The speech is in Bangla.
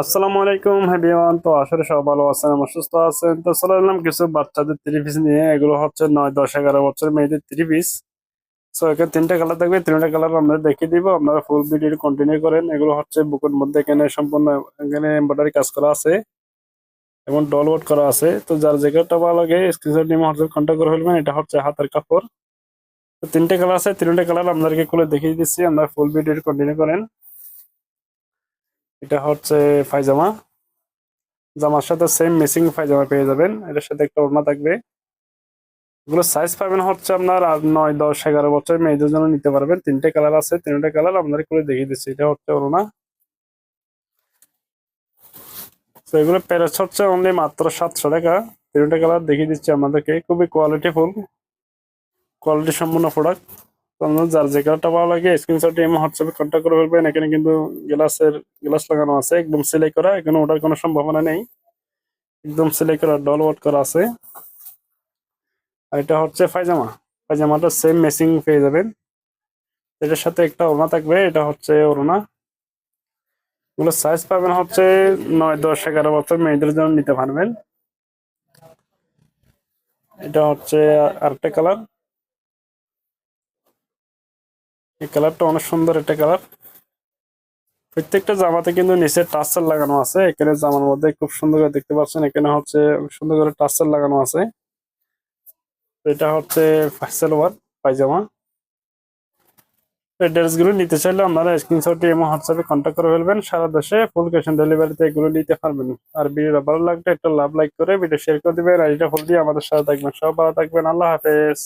আসসালামু আলাইকুম হ্যাবিওয়ান তো আসলে সব ভালো আছেন, আমার সুস্থ আছেন। তো চলে এলাম কিছু বাচ্চাদের থ্রি পিস নিয়ে, এগুলো হচ্ছে নয়, দশ, এগারো বছর মেয়েদের থ্রি পিস সো এখানে তিনটা কালার থাকবে তিনটা কালার আমরা দেখিয়ে দিব, আপনারা ফুল ভিডিও কন্টিনিউ করেন। এগুলো হচ্ছে বুকের মধ্যে এখানে সম্পূর্ণ, এখানে এমব্রয়ডারি কাজ করা আছে এবং ডল ওয়ার্ক করা আছে। তো যার জায়গাটা ভালো লাগে স্ক্রিনশট নিয়ে হোয়াটসঅ্যাপ কন্ট্যাক্ট করে ফেলবেন, এটা হচ্ছে হাতের কাপড়। তো তিনটে কালার আছে, তিনটে কালার আপনাদেরকে খুলে দেখিয়ে দিচ্ছি, আপনারা ফুল ভিডিও কন্টিনিউ করেন। এটা হচ্ছে পায়জামা জামার সাথে সেম মেসিং পায়জামা পেয়ে যাবেন। এটার সাথে একটা ওড়না থাকবে। এগুলো সাইজ পাবেন হচ্ছে আপনার আর নয়, দশ, এগারো বছর। মেয়েদের জন্য নিতে পারবেন। তিনটে কালার আছে। তিনটে কালার আপনাদের করে দেখিয়ে দিচ্ছি। এটা হচ্ছে ওড়না। তো এগুলো প্যারেস হচ্ছে অনলি মাত্র সাতশো টাকা। তিনটে কালার দেখিয়ে দিচ্ছি আমাদেরকে খুবই কোয়ালিটি ফুল কোয়ালিটি সম্পূর্ণ প্রোডাক্ট আপনার যার যে কালারটা ভালো লাগে স্ক্রিনশট এমন হোয়াটসঅ্যাপে কন্ট্যাক্ট করে ফেলবেন। এখানে কিন্তু গ্লাসের, গ্লাস লাগানো আছে, একদম সেলাই করা। এখানে ওটার কোনো সম্ভাবনা নেই। একদম সেলাই করা, ডল ওয়ার্ক করা আছে। আর এটা হচ্ছে পায়জামা। পায়জামাটা সেম মেসিং পেয়ে যাবেন। এটার সাথে একটা ওড়না থাকবে, এটা হচ্ছে ওড়না। এগুলো সাইজ পাবেন হচ্ছে নয়, দশ, এগারো বছর মেয়েদের জন্য নিতে পারবেন। এটা হচ্ছে আরেকটা কালার এই কালারটা অনেক সুন্দর একটা কালার। প্রত্যেকটা জামাতে কিন্তু নিচে টার্সেল লাগানো আছে। এখানে জামার মধ্যে খুব সুন্দর করে দেখতে পাচ্ছেন, এখানে হচ্ছে সুন্দর করে টার্সেল লাগানো আছে। এটা হচ্ছে সালোয়ার পায়জামা এই ড্রেসগুলো নিতে চাইলে আপনারা স্ক্রিনশটে এবং হোয়াটসঅ্যাপে কন্ট্যাক্ট করে ফেলবেন। সারা দেশে ফুল ক্যাশ অন ডেলিভারিতে এগুলো নিতে পারবেন। আর ভিডিওটা ভালো লাগলে একটা লাভ লাইক করে ভিডিও শেয়ার করে দিবেন। আর এটা ফুল দিয়ে আমাদের সাথে থাকবেন। সব ভালো থাকবেন। আল্লাহ হাফেজ।